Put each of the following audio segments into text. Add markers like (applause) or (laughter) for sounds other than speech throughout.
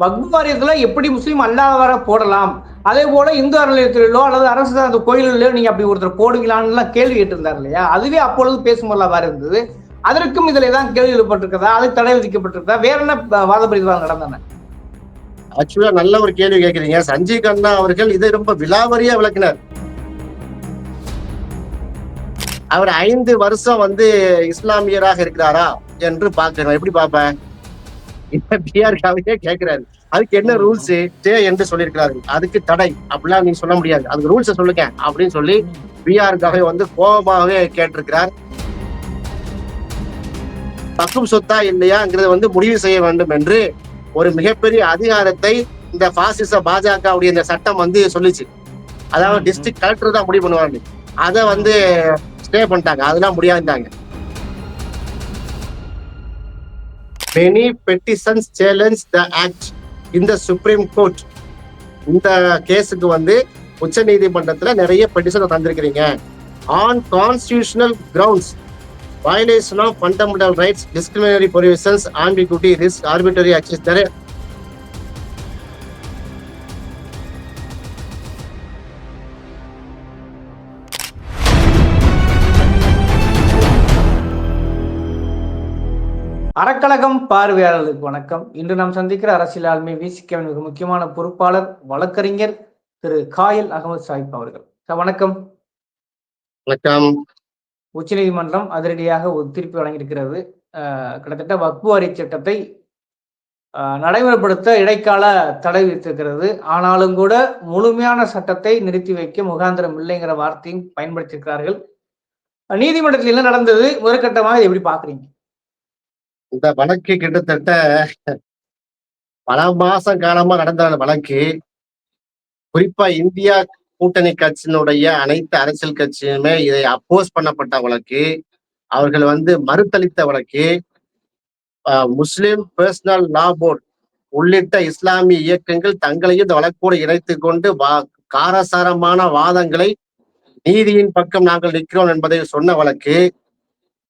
வக்ஃபு எப்படி முஸ்லீம் அல்லாதவரை போடலாம்? அதே போல இந்து அறநிலையத்திலோ அல்லது அரசு சார்ந்த கோயிலிலோ நீங்க அப்படி ஒருத்தர் போடுவீங்களான்னு கேள்வி கேட்டிருந்தார் இல்லையா? அதுவே அப்பொழுது பேசும்போது இருந்தது. அதற்கும் இதுல தான் கேள்வி எழுப்பப்பட்டிருக்கிறதா? அது தடை விதிக்கப்பட்டிருக்கா வேற என்ன ப- வாத பிரதிவாதம் நடந்தன? ஆக்சுவலா நல்ல ஒரு கேள்வி கேட்கிறீங்க. சஞ்சய் கண்ணா அவர்கள் இதை ரொம்ப விலாவரியா விளக்கினார். அவர் ஐந்து வருஷம் வந்து இஸ்லாமியராக இருக்கிறாரா என்று பார்க்கணும் எப்படி பார்ப்பேன்? இப்ப பிஆர் காவையே கேட்கிறாரு அதுக்கு என்ன ரூல்ஸ் டே என்று சொல்லியிருக்கிறாரு. அதுக்கு தடை. அப்படிலாம் நீங்க சொல்ல முடியாது. அதுக்கு ரூல்ஸை சொல்லுங்க. அப்படின்னு சொல்லி பிஆர் காவை வந்து கோபமாகவே கேட்டிருக்கிறார். பக்கும் சொத்தா இல்லையாங்கிறத வந்து முடிவு செய்ய வேண்டும் என்று ஒரு மிகப்பெரிய அதிகாரத்தை இந்த பாசிச பாஜகவுடைய இந்த சட்டம் வந்து சொல்லிச்சு. அதாவது டிஸ்ட்ரிக்ட் கலெக்டர் தான் முடிவு பண்ணுவாங்க. அதை வந்து ஸ்டே பண்ணிட்டாங்க. அதெல்லாம் முடியாதுட்டாங்க many petitions challenge the act இந்த சுப்ரீம் கோர்ட் இந்த கேஸுக்கு வந்து உச்ச நீதிமன்றத்தில் நிறைய petition தந்திருக்கிறீங்க on constitutional grounds violation of fundamental rights discriminatory provisions ambiguity, risk arbitrary access. நிறைய அறக்கழகம் பார்வையாளர்களுக்கு வணக்கம். இன்று நாம் சந்திக்கிற அரசியல் ஆளுமை விசிகவின் மிக முக்கியமான பொறுப்பாளர் வழக்கறிஞர் திரு காயல் அகமது சாஹிப் அவர்கள். வணக்கம். வணக்கம். உச்சநீதிமன்றம் அதிரடியாக ஒரு தீர்ப்பு வழங்கியிருக்கிறது. கிட்டத்தட்ட வக்பு வரி சட்டத்தை நடைமுறைப்படுத்த இடைக்கால தடை விதித்திருக்கிறது. ஆனாலும் கூட முழுமையான சட்டத்தை நிறுத்தி வைக்க முகாந்திரம் இல்லைங்கிற வார்த்தையும் பயன்படுத்தியிருக்கிறார்கள். நீதிமன்றத்தில் என்ன நடந்தது? முதற்கட்டமாக எப்படி பாக்குறீங்க இந்த வழக்கு கிட்டத்தட்ட பல மாசம் காலமா நடந்த வழக்கு. குறிப்பா இந்தியா கூட்டணி கட்சியினுடைய அனைத்து அரசியல் கட்சியுமே இதை அப்போஸ் பண்ணப்பட்ட வழக்கு. அவர்கள் வந்து மறுத்தளித்த வழக்கு. முஸ்லிம் பர்சனல் லா போர்டு உள்ளிட்ட இஸ்லாமிய இயக்கங்கள் தங்களையும் இந்த வழக்கோடு இணைத்து கொண்டு வா காரசாரமான வாதங்களை நீதியின் பக்கம் நாங்கள் நிற்கிறோம் என்பதை சொன்ன வழக்கு.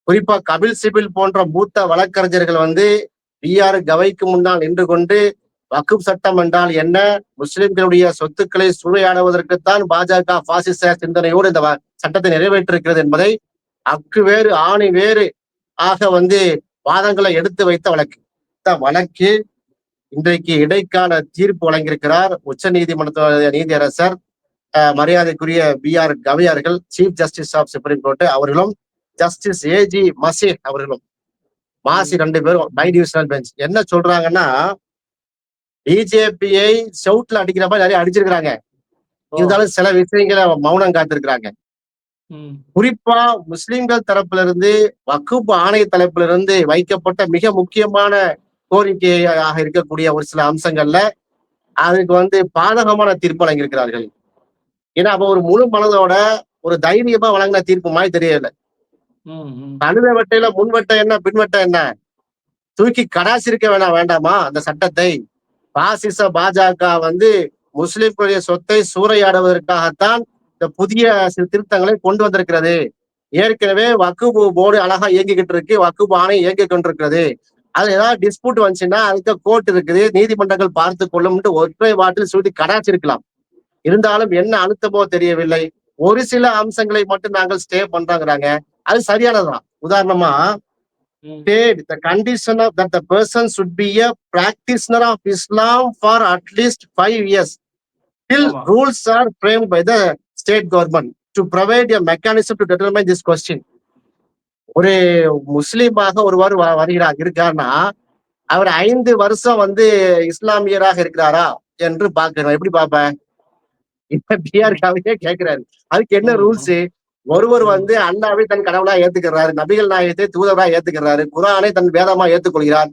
குறிப்பா கபில் சிபில் போன்ற மூத்த வழக்கறிஞர்கள் வந்து பிஆர் கவைக்கு முன்னால் நின்று கொண்டு வக்குப் சட்டம் என்றால் என்ன? முஸ்லிம்களுடைய சொத்துக்களை சூறையாடுவதற்குத்தான் பாஜக பாசிச சிந்தனையோடு இந்த வ- சட்டத்தை நிறைவேற்றிருக்கிறது என்பதை அக்கு வேறு ஆணி வேறு ஆக வந்து வாதங்களை எடுத்து வைத்த வழக்கு. இந்த வழக்கு இன்றைக்கு இடைக்கால தீர்ப்பு வழங்கியிருக்கிறார் உச்ச நீதிமன்ற நீதியரசர் அஹ், மரியாதைக்குரிய B R கவையார்கள் chief justice of supreme court அவர்களும் ஜஸ்டிஸ் ஏஜி மசீர் அவர்களும். மாசி ரெண்டு பேரும் பை டிவிஷனல் பெஞ்ச். என்ன சொல்றாங்கன்னா பிஜேபியை ஷவுட்ல அடிக்கிற மாதிரி நிறைய அடிச்சிருக்கிறாங்க. இருந்தாலும் சில விஷயங்களை மௌனம் காத்திருக்கிறாங்க. குறிப்பா முஸ்லிம்கள் தரப்புல இருந்து வக்குப் ஆணைய தரப்புல இருந்து வைக்கப்பட்ட மிக முக்கியமான கோரிக்கையாக இருக்கக்கூடிய ஒரு சில அம்சங்கள்ல அதுக்கு வந்து பாதகமான தீர்ப்பு வழங்கியிருக்கிறார்கள். ஏன்னா அப்ப ஒரு முழு மனதோட ஒரு தைரியமா வழங்கின தீர்ப்பு மாதிரி தெரியல. கழுத வட்டையில முன்வட்டம் என்ன பின்வட்டம் என்ன? தூக்கி கடாசிருக்க வேணாம் வேண்டாமா? அந்த சட்டத்தை பாசிச பாஜக வந்து முஸ்லிம்களுடைய சொத்தை சூறையாடுவதற்காகத்தான் இந்த புதிய சில திருத்தங்களை கொண்டு வந்திருக்கிறது. ஏற்கனவே வக்குபு போர்டு அழகா இயங்கிக்கிட்டு இருக்கு வக்குபு ஆணை இயங்கிக் கொண்டிருக்கிறது. அது ஏதாவது டிஸ்பியூட் வந்துச்சுன்னா அதுக்கு கோர்ட் இருக்குது நீதிமன்றங்கள் பார்த்து கொள்ளும்ட்டு ஒற்றை வாட்டில் சுருதி கடாச்சிருக்கலாம். இருந்தாலும் என்ன அழுத்தமோ தெரியவில்லை. ஒரு சில அம்சங்களை மட்டும் நாங்கள் ஸ்டே பண்றாங்கிறாங்க. அது சரியானதுதான் உதாரணமா ம். said the condition of that the person should be a practitioner of Islam for at least five years till ஆமா. rules are framed by the state government to provide a mechanism to determine this question. ஒரு முஸ்லீமாக ஒருவர் வ- வருகிறார் இருக்காருன்னா அவர் ஐந்து வருஷம் வந்து இஸ்லாமியராக இருக்கிறாரா என்று பார்க்கணும் எப்படி பார்ப்பேன் இப்ப பிஆர் காவையே கேட்கிறாரு அதுக்கு என்ன. ரூல்ஸ் ஒருவர் வந்து அல்லாவை தன் கடவுளா ஏத்துக்கிறாரு நபிகள் நாயகத்தை தூதரா ஏத்துக்கிறாரு குரானை தன் வேதமா ஏத்துக்கொள்கிறார்.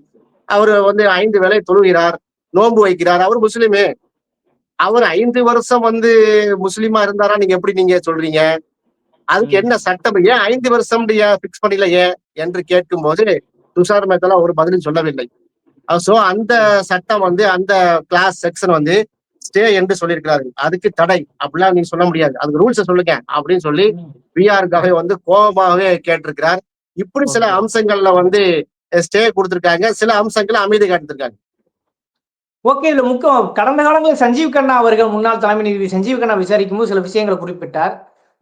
அவர் வந்து ஐந்து வேளை தொழுகிறார் நோன்பு வைக்கிறார். அவர் முஸ்லிமே. அவர் ஐந்து வருஷம் வந்து முஸ்லிமா இருந்தாரா? நீங்க எப்படி நீங்க சொல்றீங்க? அதுக்கு. என்ன சட்டம்? ஏன் ஐந்து வருஷம் பிக்ஸ் பண்ணல ஏன் என்று கேட்கும் போது துஷார் மேத்தலா ஒரு பதிலும் சொல்லவில்லை. சோ அந்த சட்டம் வந்து அந்த கிளாஸ் செக்ஷன் வந்து ஸ்டே என்று சொல்லியிருக்கிறார்கள். அதுக்கு தடை. அப்படிலாம் நீங்க சொல்ல முடியாது. அதுக்கு ரூல்ஸை சொல்லுங்க அப்படின்னு சொல்லி. பிஆர் கவை வந்து கோபமாகவே கேட்டிருக்கிறார். இப்படி சில. அம்சங்கள்ல வந்து ஸ்டே கொடுத்திருக்காங்க. சில அம்சங்களை அமைதி காட்டிருக்காங்க ஓகே இதுல முக்கியம் கடந்த காலங்களில் சஞ்சீவ் கண்ணா அவர்கள் முன்னாள் தலைமை நீதிபதி சஞ்சீவ் கண்ணா விசாரிக்கும் போது சில விஷயங்களை குறிப்பிட்டார்.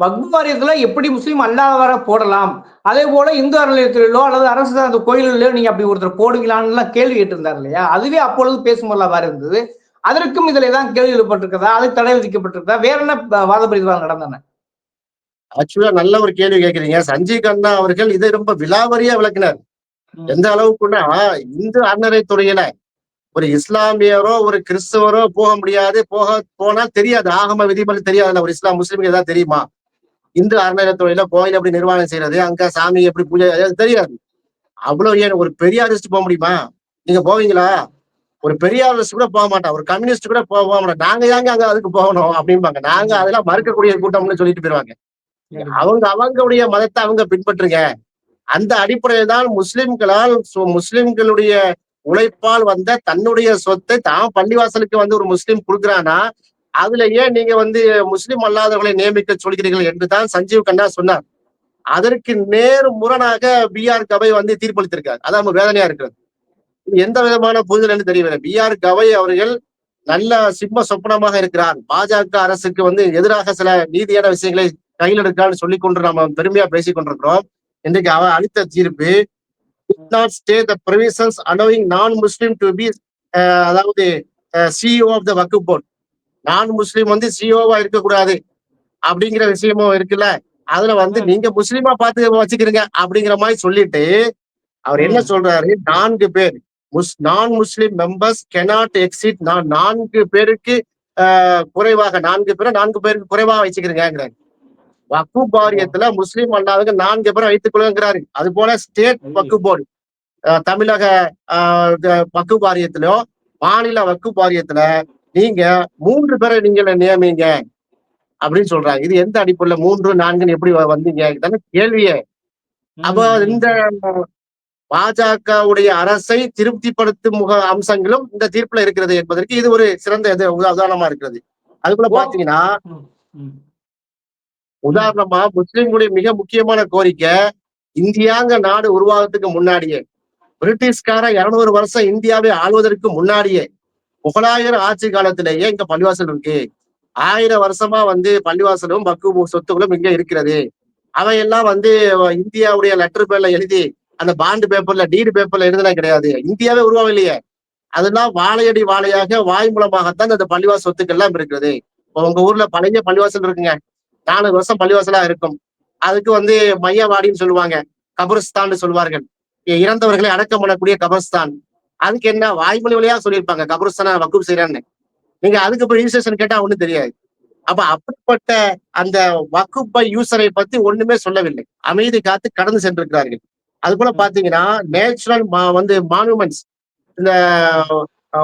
வக்பு வாரியத்துல எப்படி முஸ்லீம் அல்லாதவரை போடலாம்? அதே போல இந்து அறநிலையத்திலோ அல்லது அரசு சார்ந்த கோயில்களிலோ நீங்க அப்படி ஒருத்தர் போடுவீங்களான்னு கேள்வி கேட்டிருந்தார் இல்லையா? அதுவே அப்பொழுது பேசும்போது வேற இருந்தது. அதற்கும் இதுல ஏதாவது கேள்வி எழுப்பப்பட்டிருக்கதா அதுக்கு தடை விதிக்கப்பட்டிருக்கதா வேற என்ன வாத பிரதிவாதம் நடந்தன? ஆக்சுவலா நல்ல ஒரு கேள்வி கேக்குறீங்க. சஞ்சய் கண்ணா அவர்கள் இதை ரொம்ப விலாவரியா விளக்கினார். எந்த அளவுக்குன்னா இந்து அறநிலைத்துறையில ஒரு இஸ்லாமியரோ ஒரு கிறிஸ்தவரோ போக முடியாது. போக போனா தெரியாது. ஆகம விதிகள் தெரியாதுல்ல. ஒரு இஸ்லாம் முஸ்லீமுக்கு ஏதாவது தெரியுமா? இந்து அறநிலைத்துறையில கோயில் எப்படி நிர்வாணம் செய்யறது? அங்க சாமி எப்படி பூஜை அது தெரியாது. அவ்வளவு ஏன்? ஒரு பெரியாரிஸ்ட் போக முடியுமா? நீங்க போவீங்களா? ஒரு பெரியாரிஸ்ட் கூட போக மாட்டான். ஒரு கம்யூனிஸ்ட் கூட போக மாட்டோம் நாங்க ஏங்க அங்க அதுக்கு போகணும் அப்படிம்பாங்க. நாங்க அதெல்லாம் மறுக்கக்கூடிய கூட்டம்னு சொல்லிட்டு போயிருவாங்க. அவங்க அவங்களுடைய மதத்தை அவங்க பின்பற்றுங்க. அந்த அடிப்படையில் தான் முஸ்லிம்களால் முஸ்லிம்களுடைய உழைப்பால் வந்த தன்னுடைய சொத்தை தான் பள்ளிவாசலுக்கு வந்து ஒரு முஸ்லிம் கொடுக்குறானா அதுல ஏன் நீங்க வந்து முஸ்லிம் அல்லாதவர்களை நியமிக்க சொல்கிறீர்கள் என்று தான் சஞ்சீவ் கண்ணா சொன்னார். அதற்கு நேர் முரணாக பி ஆர் கவை வந்து தீர்ப்பளித்திருக்கார். அதான் வேதனையா இருக்கிறது. எந்த விதமான புரிதல் என்று தெரியவில்லை. பி ஆர் கவை அவர்கள் நல்ல சிம்ம சொப்பனமாக இருக்கிறார். பாஜக அரசுக்கு வந்து எதிராக சில நீதியான விஷயங்களை கையில் எடுக்கான்னு சொல்லி கொண்டு நம்ம பெருமையா பேசிக் கொண்டிருக்கிறோம். இன்றைக்கு அவ அளித்த தீர்ப்பு provisions allowing non-Muslim to be uh, அதாவது CEO of the Waqf board நான் முஸ்லீம் வந்து சிஇஓவா இருக்கக்கூடாது. அப்படிங்கிற விஷயமும் இருக்குல்ல. அதுல வந்து. நீங்க முஸ்லீமா பார்த்து வச்சுக்கிறீங்க அப்படிங்கிற மாதிரி சொல்லிட்டு அவர் என்ன. சொல்றாரு? நான்கு பேர். முஸ் நான் முஸ்லிம் மெம்பர்ஸ் கெனாட் எக்ஸிட் நான் நான்கு பேருக்கு குறைவாக நான்கு பேரை நான்கு பேருக்கு குறைவாக வச்சுக்கிறீங்கிறாரு. வக்கு வாரியத்துல முஸ்லீம் அல்லாதவங்க நான்கு பேரை வைத்துக் கொள்ளுங்கிறாரு. அது போல ஸ்டேட். வக்கு போர்டு தமிழக வக்கு வாரியத்திலோ மாநில வக்கு வாரியத்துல நீங்க மூன்று பேரை நீங்க நியமிங்க அப்படின்னு சொல்றாங்க. இது எந்த அடிப்படையில மூன்று நான்குன்னு எப்படி வந்தீங்க? கேள்வியே. அப்ப இந்த பாஜகவுடைய அரசை திருப்திப்படுத்தும் முக அம்சங்களும் இந்த தீர்ப்புல இருக்கிறது என்பதற்கு இது ஒரு சிறந்த இது உதாரணமா இருக்கிறது அதுக்குள்ள. பாத்தீங்கன்னா. உதாரணமா முஸ்லிம்களுடைய மிக முக்கியமான கோரிக்கை இந்தியாங்க நாடு உருவாகத்துக்கு முன்னாடியே பிரிட்டிஷ்கார இருநூறு வருஷம் இந்தியாவை ஆள்வதற்கு முன்னாடியே முகலாயர் ஆட்சி காலத்திலேயே இங்க பள்ளிவாசல் இருக்கு ஆயிரம் வருஷமா வந்து பள்ளிவாசலும் பக்கு சொத்துகளும் இங்க இருக்கிறது அவையெல்லாம் வந்து இந்தியாவுடைய லெட்டர் பேர்ல எழுதி அந்த பாண்டு பேப்பர்ல டீடு பேப்பர்ல எழுதுனா கிடையாது. இந்தியாவே உருவாகலையே அதெல்லாம் வாழையடி வாழையாக வாய் மூலமாகத்தான் அந்த பள்ளிவாசல் சொத்துக்கள் எல்லாம் இருக்கிறது உங்க ஊர்ல பழைய பள்ளிவாசல் இருக்குங்க. நாலு வருஷம் பள்ளிவாசலா இருக்கும். அதுக்கு வந்து மையவாடின்னு சொல்லுவாங்க. கபர்ஸ்தான் சொல்வார்கள் இறந்தவர்களை அடக்கம் பண்ணக்கூடிய கபரஸ்தான். அதுக்கு என்ன வாய்மொழி வழியா சொல்லியிருப்பாங்க. கபர்ஸ்தானா வக்கூப் செய்யறான்னு நீங்க அதுக்கு போய் ரிஜிஸ்ட்ரேஷன் கேட்டா ஒண்ணும் தெரியாது. அப்ப அப்படிப்பட்ட அந்த வக்குப்பை யூசரை பத்தி ஒண்ணுமே சொல்லவில்லை. அமைதி காத்து கடந்து சென்றிருக்கிறார்கள். அது போல பாத்தீங்கன்னா நேச்சுரல் வந்து மானுமெண்ட்ஸ் இந்த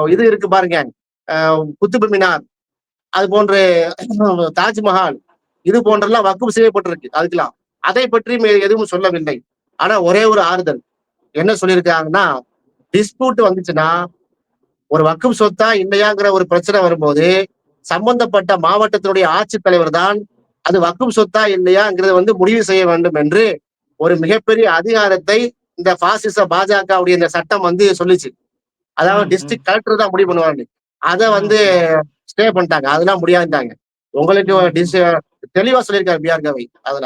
இது இருக்கு பாருங்க. குத்துபு மினார். அது போன்று (clears throat) தாஜ்மஹால். இது போன்றெல்லாம் வக்குப் செய்யப்பட்டிருக்கு அதுக்கெல்லாம். அதை பற்றி எதுவும் சொல்லவில்லை. ஆனா ஒரே ஒரு ஆறுதல். என்ன சொல்லியிருக்காங்கன்னா டிஸ்பியூட் வந்துச்சுன்னா ஒரு வக்குப் சொத்தா இல்லையாங்கிற ஒரு பிரச்சனை வரும்போது சம்பந்தப்பட்ட மாவட்டத்தினுடைய ஆட்சித்தலைவர் தான் அது வக்குப் சொத்தா இல்லையாங்கிறத வந்து முடிவு செய்ய வேண்டும் என்று ஒரு மிகப்பெரிய அதிகாரத்தை இந்த பாசிச பாஜகவுடைய இந்த சட்டம் வந்து சொல்லிச்சு. அதாவது ம், டிஸ்ட்ரிக்ட் கலெக்டர் தான் முடிவு பண்ணுவாங்க. அதை வந்து ஸ்டே பண்ணிட்டாங்க. அதெல்லாம் முடியாதுட்டாங்க உங்களுக்கு தெளிவா சொல்லியிருக்காரு பிஆர் கவை அதுல.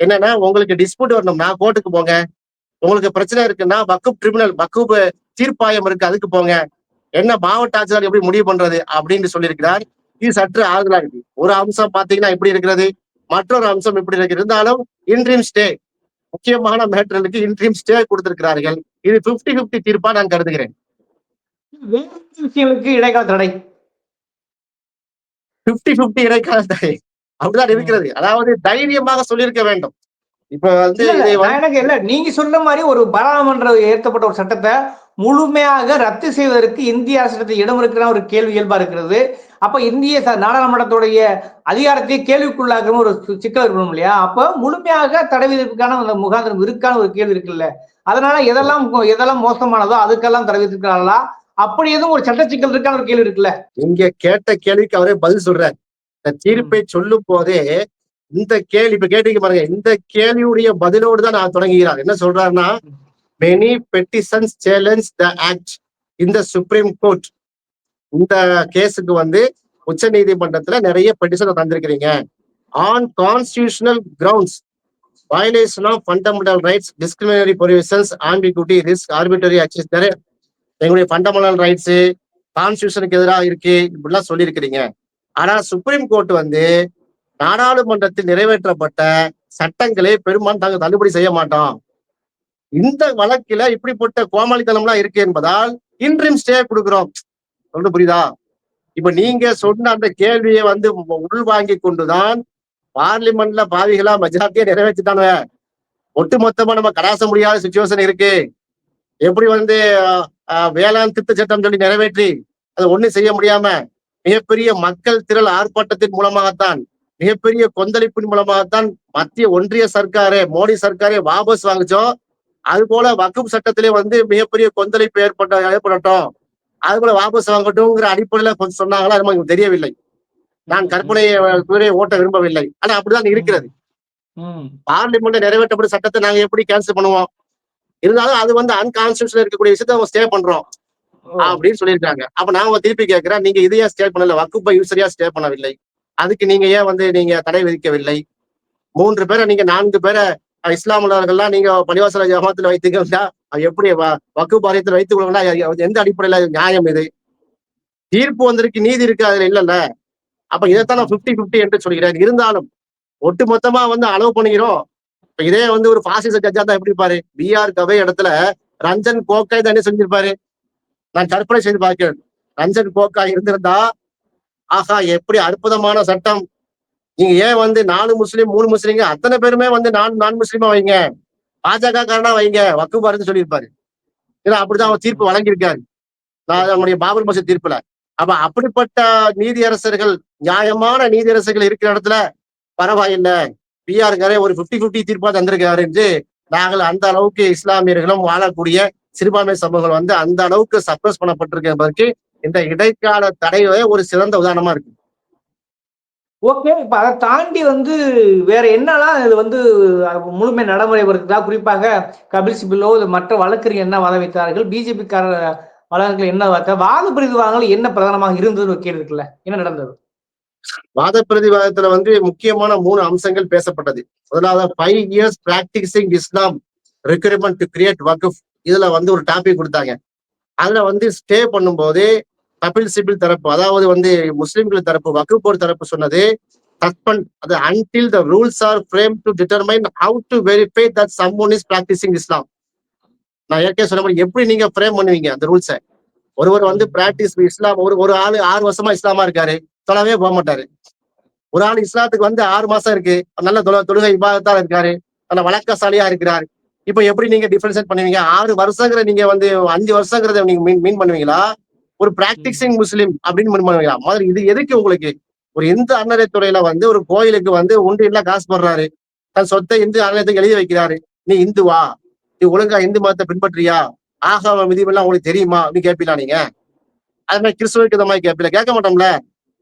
என்னன்னா உங்களுக்கு டிஸ்பியூட் வரணும்னா கோர்ட்டுக்கு போங்க. உங்களுக்கு பிரச்சனை இருக்குன்னா வக்குப் ட்ரிபுனல் வக்குப் தீர்ப்பாயம் இருக்கு அதுக்கு போங்க. என்ன மாவட்ட ஆட்சியர் எப்படி முடிவு பண்றது அப்படின்னு சொல்லியிருக்கிறார். இது சற்று ஆறுதலா இருக்கு ஒரு அம்சம் பாத்தீங்கன்னா எப்படி இருக்கிறது? மற்றொரு அம்சம் எப்படி இருக்கு இருந்தாலும் இன்ட்ரீம் ஸ்டே முக்கியமான மேட்டர்களுக்கு இன்ட்ரீம் ஸ்டே கொடுத்திருக்கிறார்கள். இது 50 50 தீர்ப்பா நான் கருதுகிறேன். விஷயங்களுக்கு இடைக்கால தடை. 50 50 இடைக்கால தடை. அப்படிதான் இருக்கிறது. அதாவது தைரியமாக சொல்லியிருக்க வேண்டும். இப்ப வந்து எனக்கு இல்ல. நீங்க சொல்ற மாதிரி ஒரு பாராளுமன்ற ஏற்றப்பட்ட ஒரு சட்டத்தை முழுமையாக ரத்து செய்வதற்கு இந்திய அரசிடத்தில் இடம் இருக்கிற ஒரு கேள்வி இயல்பா இருக்கிறது. அப்ப இந்திய நாடாளுமன்றத்துடைய அதிகாரத்தை கேள்விக்குள்ளாக்குற ஒரு சிக்கல் இருக்கணும் இல்லையா? அப்ப முழுமையாக தடை விதிப்புக்கான அந்த முகாந்திரம் இருக்கான ஒரு கேள்வி இருக்குல்ல. அதனால எதெல்லாம் எதெல்லாம் மோசமானதோ அதுக்கெல்லாம் தடை விதிக்கிறாங்களா அப்படி எதுவும் ஒரு சட்ட சிக்கல் இருக்கான ஒரு கேள்வி இருக்குல்ல. இங்க கேட்ட கேள்விக்கு அவரே பதில் சொல்றார். தீர்ப்பை சொல்லும் போதே இந்த கேள்வி இப்ப கேட்டீங்க பாருங்க இந்த கேள்வியுடைய பதிலோடு தான் நான் தொடங்குகிறார். என்ன சொல்றாருன்னா many petitions challenge the act இந்த சுப்ரீம் கோர்ட் இந்த கேஸுக்கு வந்து உச்ச நீதிமன்றத்துல நிறைய petition தந்திருக்கிறீங்க. On constitutional grounds violation of fundamental rights discriminatory provisions ambiguity risk arbitrary access எங்களுடைய ஃபண்டமெண்டல் ரைட்ஸ் கான்ஸ்டியூஷனுக்கு எதிராக இருக்கு இப்படிலாம் சொல்லியிருக்கிறீங்க. ஆனா சுப்ரீம் கோர்ட் வந்து நாடாளுமன்றத்தில் நிறைவேற்றப்பட்ட சட்டங்களை பெரும்பாலும் நாங்கள் தள்ளுபடி செய்ய மாட்டோம். இந்த வழக்கில இப்படிப்பட்ட கோமாளித்தனம்லாம் இருக்கு என்பதால் இன்ட்ரீம் ஸ்டே கொடுக்கிறோம். சொல்றது புரியுதா? இப்ப நீங்க சொன்ன அந்த கேள்வியை வந்து உள்வாங்கி கொண்டுதான் பார்லிமெண்ட்ல பாவிகளா மெஜாரிட்டியா நிறைவேற்றிட்டானுவ ஒட்டுமொத்தமா நம்ம கடாச முடியாத சுச்சுவேஷன் இருக்கு. எப்படி வந்து வேளாண் திருத்த சட்டம் சொல்லி நிறைவேற்றி அதை ஒண்ணும் செய்ய முடியாம மிகப்பெரிய மக்கள் திரள் ஆர்ப்பாட்டத்தின் மூலமாகத்தான் மிகப்பெரிய கொந்தளிப்பின் மூலமாகத்தான் மத்திய ஒன்றிய சர்க்காரே மோடி சர்க்காரே வாபஸ் வாங்குச்சோம். அது போல வக்குப் சட்டத்திலே வந்து மிகப்பெரிய கொந்தளிப்பு ஏற்பட்ட ஏற்படட்டும். அது போல வாபஸ் வாங்கட்டும்ங்கிற அடிப்படையில கொஞ்சம் சொன்னாங்களா அது நமக்கு தெரியவில்லை. நான் கற்பனையை குதிரையை ஓட்ட விரும்பவில்லை. ஆனா அப்படிதான் இருக்கிறது. பார்லிமெண்ட் நிறைவேற்றப்பட்ட சட்டத்தை நாங்க எப்படி கேன்சல் பண்ணுவோம்? இருந்தாலும் அது வந்து அன்கான்ஸ்டியூஷன் இருக்கக்கூடிய விஷயத்த அவங்க ஸ்டே பண்றோம். அப்படின்னு சொல்லியிருக்காங்க. அப்ப நான் திருப்பி கேட்கிறேன். நீங்க இதையே ஸ்டே பண்ணல? வக்குப்பை யூசரியா ஸ்டே பண்ணவில்லை. அதுக்கு நீங்க ஏன் வந்து நீங்க தடை விதிக்கவில்லை? மூன்று பேரை நீங்க நான்கு பேரை இஸ்லாமியர்கள்லாம் நீங்க பணிவாசல ஜமாத்துல வைத்துக்கா அது எப்படி வ- வக்குப் வைத்துக் கொள்ளுங்கன்னா அது எந்த அடிப்படையில நியாயம் இது? தீர்ப்பு வந்திருக்கு நீதி இருக்கு அதுல இல்லைல்ல. அப்ப இதைத்தான் நான் பிப்டி பிப்டி என்று சொல்கிறேன். இருந்தாலும் ஒட்டு மொத்தமா வந்து அலோவ் பண்ணிக்கிறோம். இப்ப இதே வந்து ஒரு பாசிச ஜட்ஜா தான் எப்படி பாரு பிஆர் கவே இடத்துல ரஞ்சன் கோக்காய் தானே செஞ்சிருப்பாரு? நான் கற்பனை செய்து பார்க்கிறேன். ரஞ்சன் கோக்காய் இருந்திருந்தா ஆஹா எப்படி அற்புதமான சட்டம். நீங்க ஏன் வந்து நாலு முஸ்லீம் மூணு முஸ்லீங்க அத்தனை பேருமே வந்து நாலு நான் முஸ்லீமா வைங்க. பாஜக காரனா வைங்க. வக்கு பாருன்னு சொல்லியிருப்பாரு. ஏன்னா அப்படிதான் அவர் தீர்ப்பு வழங்கியிருக்காரு. நான் அவனுடைய பாபர் மசூத் தீர்ப்புல. அப்ப அப்படிப்பட்ட நீதியரசர்கள் நியாயமான நீதியரசர்கள் இருக்கிற இடத்துல பரவாயில்லை. பிஆர்காரே ஒரு 50 50 தீர்ப்பா தந்திருக்காரு என்று நாங்கள் அந்த அளவுக்கு இஸ்லாமியர்களும் வாழக்கூடிய சிறுபான்மை சமூகங்கள் வந்து அந்த அளவுக்கு சப்ரஸ் பண்ணப்பட்டிருக்கு என்பதற்கு இந்த இடைக்கால தடையே ஒரு சிறந்த உதாரணமா இருக்கு. ஓகே இப்ப அதை தாண்டி வந்து வேற என்னலாம் இது வந்து முழுமை நடைமுறை வருதா குறிப்பாக கபில் சிபிலோ இது மற்ற வழக்கறிஞர் என்ன வாத வைத்தார்கள்? பிஜேபி கார வழக்குகள் என்ன வார்த்தை வாத பிரிவுவாங்கள் என்ன பிரதானமாக இருந்ததுன்னு கேள்வி இருக்குல்ல? என்ன நடந்தது? வாத பிரதிவாதத்துல வந்து முக்கியமான மூணு அம்சங்கள் பேசப்பட்டது. முதலாவது five years practising Islam recruitment to create Waqf. இதுல வந்து ஒரு டாபிக் கொடுத்தாங்க. அதுல வந்து ஸ்டே பண்ணும்போது கபில் சிபில் தரப்பு அதாவது வந்து முஸ்லிம்கள் தரப்பு வகுப்போர் தரப்பு சொன்னது சஸ்பெண்ட் அது until the rules are framed to determine how to verify that someone is practising Islam நான் ஏற்கனவே சொன்ன மாதிரி எப்படி நீங்க ஃப்ரேம் பண்ணுவீங்க அந்த ரூல்ஸை ஒருவர் வந்து பிராக்டிஸ் இஸ்லாம் ஒரு ஒரு ஆள் ஆறு வருஷமா இஸ்லாமா இருக்காரு தொலைவே போக மாட்டாரு. ஒரு ஆள் இஸ்லாத்துக்கு வந்து ஆறு மாசம் இருக்கு நல்ல தொழ தொழுகை விவாதத்தா இருக்காரு நல்ல வழக்கசாலியா இருக்கிறார். இப்ப எப்படி நீங்க டிஃபரன்ஷியேட் பண்ணுவீங்க? ஆறு வருஷங்கிற நீங்க வந்து அஞ்சு வருஷங்கிறத நீங்க மீன் மீன் பண்ணுவீங்களா? ஒரு பிராக்டிசிங் முஸ்லீம் அப்படின்னு மீன் பண்ணுவீங்களா? மாதிரி இது எதுக்கு உங்களுக்கு? ஒரு இந்து அறநிலைத்துறையில வந்து ஒரு கோயிலுக்கு வந்து ஒன்று இல்ல காசு போடுறாரு. தன் சொத்தை இந்து அறநிலையத்துக்கு எழுதி வைக்கிறாரு. நீ இந்துவா? நீ ஒழுங்கா இந்து மதத்தை பின்பற்றியா ஆகாம விதிவெல்லாம் உங்களுக்கு தெரியுமா? அப்படின்னு கேட்பீங்களா நீங்க? அது மாதிரி கிறிஸ்துவருக்கு இந்த மாதிரி கேட்பீங்களா கேட்க மாட்டோம்ல?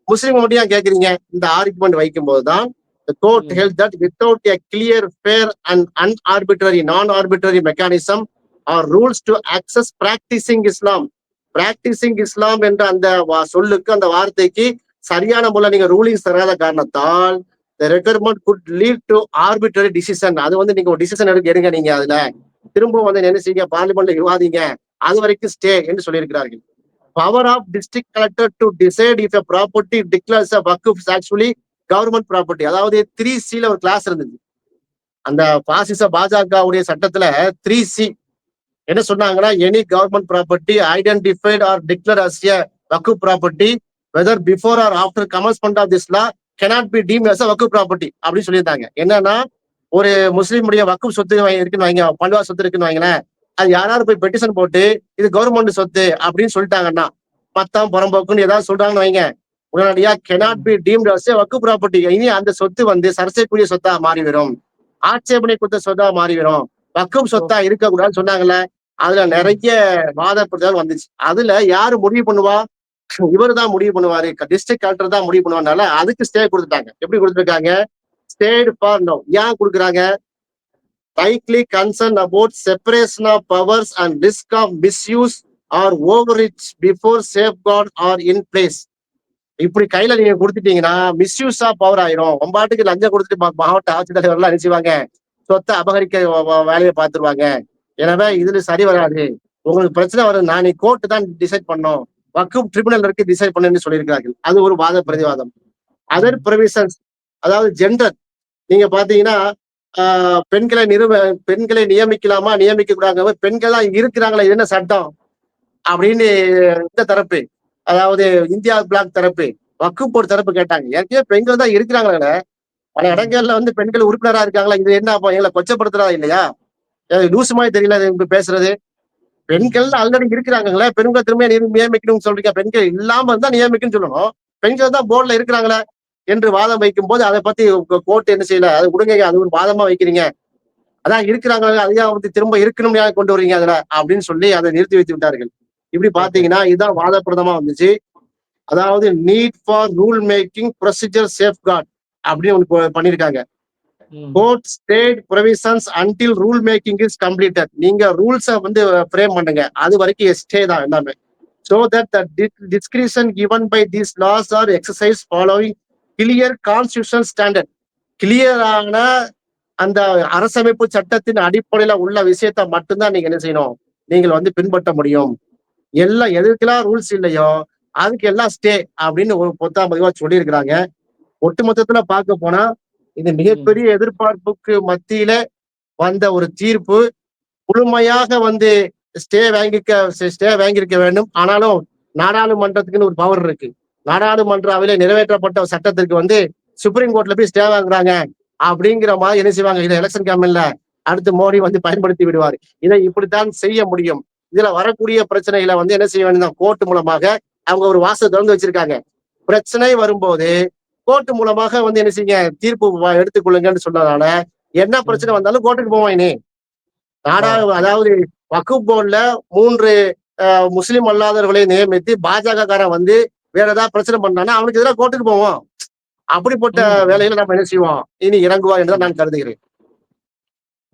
முஸ்லீம் மட்டும் ஏன் கேக்குறீங்க இந்த ஆர்குமெண்ட் வைக்கும் போதுதான் the court held that without a clear fair and unarbitrary non-arbitrary mechanism or rules to access practicing islam practicing islam என்ற அந்த சொல்லுக்கு அந்த வார்த்தைக்கு சரியான முறையில் நீங்க ரூலிங்ஸ் தராத காரணத்தால் the requirement could lead to arbitrary decision. அது வந்து நீங்க ஒரு டிசிஷன் எடுக்க எடுங்க நீங்க அதுல. திரும்ப வந்து என்ன செய்யுங்க? பார்லிமெண்ட்ல விவாதிங்க. அது வரைக்கும் ஸ்டே என்று சொல்லியிருக்கிறார்கள். Power of district collector to decide if a property declares actually government property அதாவது த்ரீ சில ஒரு கிளாஸ் இருந்தது. அந்த பாசிச பாஜகவுடைய சட்டத்துல த்ரீ சி என்ன சொன்னாங்கன்னா any government property identified or declared as a Waqf property whether before or after commencement of this law be deemed as Waqf property அப்படின்னு சொல்லியிருந்தாங்க. என்னன்னா ஒரு முஸ்லீமுடைய வக்கு சொத்து வாங்கி- இருக்குன்னு வைங்க பல்வா சொத்து இருக்குன்னு வாங்கினேன் அது யாராவது போய் பெட்டிஷன் போட்டு இது கவர்மெண்ட் சொத்து அப்படின்னு சொல்லிட்டாங்கன்னா பத்தாம் புறம்போக்குன்னு ஏதாவது சொல்றாங்கன்னு வைங்க. உடனடியா cannot be deemed as a Waqf property இனி அந்த சொத்து வந்து சரசைக்குரிய சொத்தா மாறிவிடும். ஆட்சேபனை கொடுத்த சொத்தா மாறிவிடும். வக்கும் சொத்தா இருக்கக்கூடாதுன்னு சொன்னாங்கல்ல அதுல நிறைய வாத பிரச்சாரம் வந்துச்சு. அதுல யாரு முடிவு பண்ணுவா? இவர் தான் முடிவு பண்ணுவாரு. டிஸ்ட்ரிக்ட் கலெக்டர் தான் முடிவு பண்ணுவாருனால அதுக்கு ஸ்டே கொடுத்துட்டாங்க. எப்படி கொடுத்துருக்காங்க? ஸ்டேட் ஃபார் நோ ஏன் கொடுக்குறாங்க? Tightly concern about separation of powers and risk of misuse or overreach before safeguard are in place இப்படி கையில நீங்க கொடுத்துட்டீங்கன்னா மிஸ்யூஸ் பவர் ஆயிரும். ஒம்பாட்டுக்கு லஞ்சம் கொடுத்துட்டு மாவட்ட ஆட்சித்தலைவர்லாம் நினைச்சுவாங்க சொத்தை அபகரிக்க வேலையை பார்த்துருவாங்க. எனவே இதுல சரி வராது. உங்களுக்கு பிரச்சனை வரும். நான் நீ கோர்ட்டு தான் டிசைட் பண்ணோம். வக்கும் ட்ரிபுனல் இருக்கு டிசைட் பண்ணுன்னு சொல்லியிருக்கிறார்கள். அது ஒரு வாத பிரதிவாதம். அதர் ப்ரொவிஷன்ஸ் அதாவது ஜெண்டர் நீங்க பாத்தீங்கன்னா பெண்களை நிறுவ பெண்களை நியமிக்கலாமா? நியமிக்க கூடாது? பெண்கள் தான் இருக்கிறாங்களா என்ன சட்டம்? அப்படின்னு இந்த தரப்பு. அதாவது இந்தியா பிளாக் தரப்பு வக்குப்போர் தரப்பு கேட்டாங்க. ஏற்கனவே பெண்கள் தான் இருக்கிறாங்களே பல இடங்கள்ல வந்து பெண்கள் உறுப்பினரா இருக்காங்களா? இது என்ன அப்போ எங்களை கொச்சப்படுத்துறதா இல்லையா? லூசு மாதிரி தெரியல இப்ப பேசுறது. பெண்கள் ஆல்ரெடி இருக்கிறாங்களே பெண்கள் திரும்ப நியமிக்கணும்னு சொல்றீங்க. பெண்கள் இல்லாம இருந்தா நியமிக்கணும்னு சொல்லணும். பெண்கள் தான் போர்டுல இருக்கிறாங்களே என்று வாதம் வைக்கும் போது அதை பத்தி கோர்ட் என்ன செய்யல? அது விடுங்க அது ஒரு வாதமா வைக்கிறீங்க. அதான் இருக்கிறாங்க அதையா வந்து திரும்ப இருக்கணும் கொண்டு வர்றீங்க அதுல? அப்படின்னு சொல்லி அதை நிறுத்தி வைத்து விட்டார்கள். இப்படி பாத்தீங்கன்னா இதுதான் வாதப்பிரதமா வந்துச்சு. அதாவது need for rule making procedure safeguard அப்படின்னு ஒன்று ப- பண்ணிருக்காங்க. ம். Court stayed provisions until rule making is completed நீங்க ரூல்ஸை வந்து ஃப்ரேம் பண்ணுங்க. அது வரைக்கும் ஸ்டே தான் எல்லாமே. So that the discretion given by these laws are exercise following clear constitution standard கிளியரான அந்த அரசமைப்பு சட்டத்தின் அடிப்படையில உள்ள விஷயத்த மட்டும்தான் நீங்க என்ன செய்யணும்? நீங்கள் வந்து பின்பற்ற முடியும். எல்லாம் எதுக்கெல்லாம் ரூல்ஸ் இல்லையோ அதுக்கு எல்லாம் ஸ்டே அப்படின்னு ஒரு பொத்தாம் பதிவா சொல்லியிருக்கிறாங்க. ஒட்டுமொத்தத்துல பார்க்க போனா இது மிகப்பெரிய எதிர்பார்ப்புக்கு மத்தியில வந்த ஒரு தீர்ப்பு. முழுமையாக வந்து ஸ்டே வாங்கிக்க ஸ்டே வாங்கியிருக்க வேண்டும். ஆனாலும் நாடாளுமன்றத்துக்குன்னு ஒரு பவர் இருக்கு. நாடாளுமன்ற அவையில நிறைவேற்றப்பட்ட சட்டத்திற்கு வந்து சுப்ரீம் கோர்ட்ல போய் ஸ்டே வாங்குறாங்க. அப்படிங்கிற மாதிரி என்ன செய்வாங்க? இதை எலெக்ஷன் கமிஷன்ல அடுத்து மோடி வந்து பயன்படுத்தி விடுவார். இதை இப்படித்தான் செய்ய முடியும். இதுல வரக்கூடிய பிரச்சனைகளை வந்து என்ன செய்ய வேண்டும் கோர்ட் மூலமாக அவங்க ஒரு வாசல் திறந்து வச்சிருக்காங்க. பிரச்சனை வரும்போது கோர்ட் மூலமாக வந்து என்ன செய்யுங்க தீர்ப்பு எடுத்துக்கொள்ளுங்கன்னு சொன்னதால என்ன பிரச்சனை வந்தாலும் கோர்ட்டுக்கு போவோம் இனி. நாடா அதாவது வக்குப் போர்டுல மூன்று முஸ்லிம் அல்லாதவர்களை நியமித்து பாஜக காரன் வந்து வேற ஏதாவது பிரச்சனை பண்ணானா அவனுக்கு எதிராக கோர்ட்டுக்கு போவோம். அப்படிப்பட்ட. வேலையில நம்ம என்ன செய்வோம்? இனி இறங்குவா என்று நான் கருதுகிறேன்.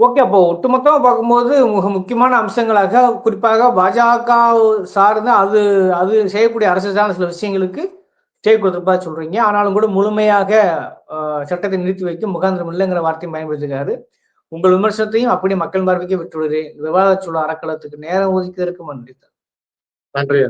ஓகே அப்போ ஒட்டுமொத்தமா பார்க்கும்போது மிக முக்கியமான அம்சங்களாக குறிப்பாக பாஜக சார்ந்து அது அது செய்யக்கூடிய அரசு சார்ந்த சில விஷயங்களுக்கு ஸ்டே கொடுத்துருப்பா சொல்றீங்க. ஆனாலும் கூட முழுமையாக சட்டத்தை நிறுத்தி வைக்க முகாந்திரம் இல்லைங்கிற வார்த்தையும் பயன்படுத்துகிறாரு உங்கள் விமர்சனத்தையும் அப்படியே மக்கள் பார்வைக்கு விட்டுவிடுறேன் விவாத சூழல் அறக்கலத்துக்கு நேரம் ஒதுக்கியதற்கு நன்றி நன்றி.